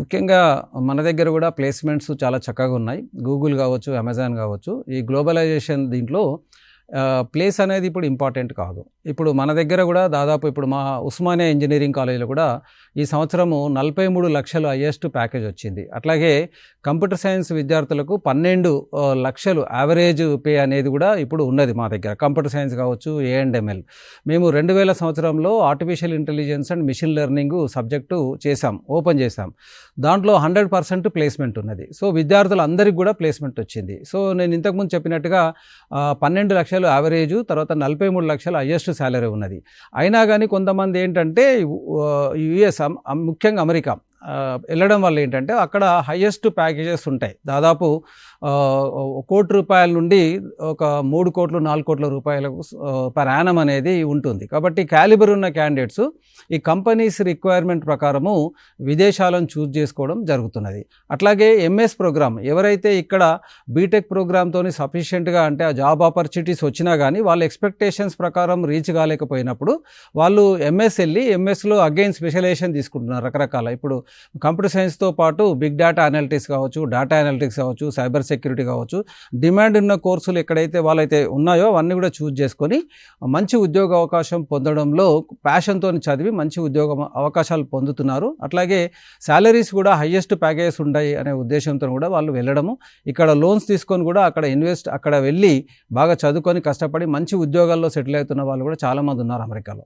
ముఖ్యంగా మన దగ్గర కూడా ప్లేస్మెంట్స్ చాలా చక్కగా ఉన్నాయి. గూగుల్ కావచ్చు అమెజాన్ కావచ్చు. ఈ గ్లోబలైజేషన్ దీంట్లో ప్లేస్ అనేది ఇప్పుడు ఇంపార్టెంట్ కాదు. ఇప్పుడు మన దగ్గర కూడా దాదాపు ఇప్పుడు మా ఉస్మానియా ఇంజనీరింగ్ కాలేజీలో కూడా ఈ సంవత్సరము నలభై మూడు లక్షలు హయ్యెస్ట్ ప్యాకేజ్ వచ్చింది. అట్లాగే కంప్యూటర్ సైన్స్ విద్యార్థులకు పన్నెండు లక్షలు యావరేజ్ పే అనేది కూడా ఇప్పుడు ఉన్నది మా దగ్గర. కంప్యూటర్ సైన్స్ కావచ్చు ఏ అండ్ ఎంఎల్ మేము రెండు వేల సంవత్సరంలో artificial intelligence and machine learning subject చేశాం ఓపెన్ చేశాం. దాంట్లో హండ్రెడ్ పర్సెంట్ ప్లేస్మెంట్ ఉన్నది. సో విద్యార్థులందరికీ కూడా ప్లేస్మెంట్ వచ్చింది. సో నేను ఇంతకుముందు చెప్పినట్టుగా పన్నెండు లక్షలు యావరేజ్ తర్వాత నలభై మూడు లక్షల హయ్యెస్ట్ శాలరీ ఉన్నది. అయినా కానీ కొంతమంది ఏంటంటే యుఎస్ ముఖ్యంగా అమెరికా వెళ్ళడం వల్ల ఏంటంటే అక్కడ హయ్యెస్ట్ ప్యాకేజెస్ ఉంటాయి. దాదాపు కోటి రూపాయల నుండి ఒక మూడు కోట్లు నాలుగు కోట్ల రూపాయలకు పర్ యానం అనేది ఉంటుంది. కాబట్టి క్యాలిబర్ ఉన్న క్యాండిడేట్స్ ఈ కంపెనీస్ రిక్వైర్మెంట్ ప్రకారము విదేశాలను చూజ్ చేసుకోవడం జరుగుతున్నది. అట్లాగే ఎంఎస్ ప్రోగ్రామ్ ఎవరైతే ఇక్కడ బీటెక్ ప్రోగ్రామ్తో సఫిషియెంట్గా అంటే ఆ జాబ్ ఆపర్చునిటీస్ వచ్చినా కానీ వాళ్ళ ఎక్స్పెక్టేషన్స్ ప్రకారం రీచ్ కాలేకపోయినప్పుడు వాళ్ళు ఎంఎస్ వెళ్ళి ఎంఎస్లో అగైన్ స్పెషలైజేషన్ తీసుకుంటున్నారు రకరకాల. ఇప్పుడు కంప్యూటర్ సైన్స్తో పాటు బిగ్ డేటా అనాలిటిక్స్ కావచ్చు డేటా అనాలిటిక్స్ కావచ్చు సైబర్ సెక్యూరిటీ కావచ్చు డిమాండ్ ఉన్న కోర్సులు ఎక్కడైతే వాళ్ళైతే ఉన్నాయో అవన్నీ కూడా చూజ్ చేసుకొని మంచి ఉద్యోగ అవకాశం పొందడంలో ప్యాషన్తో చదివి మంచి ఉద్యోగ అవకాశాలు పొందుతున్నారు. అట్లాగే శాలరీస్ కూడా హయ్యెస్ట్ ప్యాకేజెస్ ఉన్నాయి అనే ఉద్దేశంతో కూడా వాళ్ళు వెళ్ళడము. ఇక్కడ లోన్స్ తీసుకొని కూడా అక్కడ ఇన్వెస్ట్ అక్కడ వెళ్ళి బాగా చదువుకొని కష్టపడి మంచి ఉద్యోగాల్లో సెటిల్ అవుతున్న వాళ్ళు కూడా చాలామంది ఉన్నారు అమెరికాలో.